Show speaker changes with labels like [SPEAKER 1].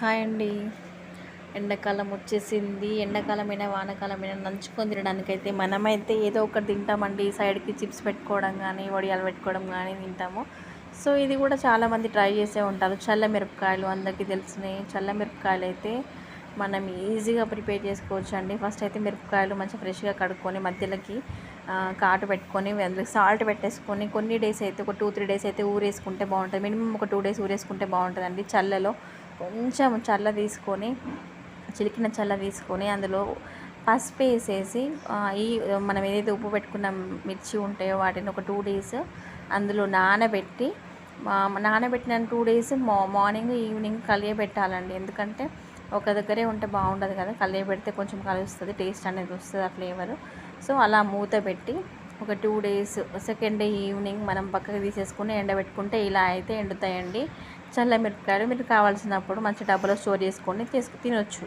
[SPEAKER 1] Hi అండి. ఎండాకాలం వచ్చేసింది. ఎండాకాలమైన వానాకాలమైన నంచుకొని తినడానికైతే మనమైతే ఏదో ఒకటి తింటామండి. సైడ్కి చిప్స్ పెట్టుకోవడం కానీ వడియాలు పెట్టుకోవడం కానీ తింటాము. సో ఇది కూడా చాలామంది ట్రై చేసే ఉంటారు. చల్ల మిరపకాయలు అందరికీ తెలిసినాయి చల్ల మిరపకాయలు అయితే మనం ఈజీగా ప్రిపేర్ చేసుకోవచ్చు అండి ఫస్ట్ అయితే మిరపకాయలు మంచిగా ఫ్రెష్గా కడుక్కొని మధ్యలోకి కాటు పెట్టుకొని అందులో సాల్ట్ పెట్టేసుకొని కొన్ని డేస్ అయితే ఒక టూ త్రీ డేస్ అయితే ఊరేసుకుంటే బాగుంటుంది. మినిమం ఒక టూ డేస్ ఊరేసుకుంటే బాగుంటుందండి చల్లలో. కొంచెం చల్ల తీసుకొని చిలికిన చల్ల తీసుకొని అందులో పసుపు వేసేసి ఈ మనం ఏదైతే ఉప్పు పెట్టుకున్న మిర్చి ఉంటాయో వాటిని ఒక టూ డేస్ అందులో నానబెట్టి నానబెట్టిన టూ డేస్ మా మార్నింగ్ ఈవినింగ్ కలియబెట్టాలండి. ఎందుకంటే ఒక దగ్గరే ఉంటే బాగుండదు కదా కలియబెడితే కొంచెం కలుస్తుంది టేస్ట్ అనేది వస్తుంది ఆ ఫ్లేవర్. సో అలా మూత పెట్టి ఒక two days second day evening మనం పక్కకి తీసేసుకుని ఎండబెట్టుకుంటే ఇలా అయితే ఎండుతాయండి. చల్ల మిరపకాయలు మీరు కావాల్సినప్పుడు మంచి డబ్బాలో స్టోర్ చేసుకొని తీసుకు తినొచ్చు.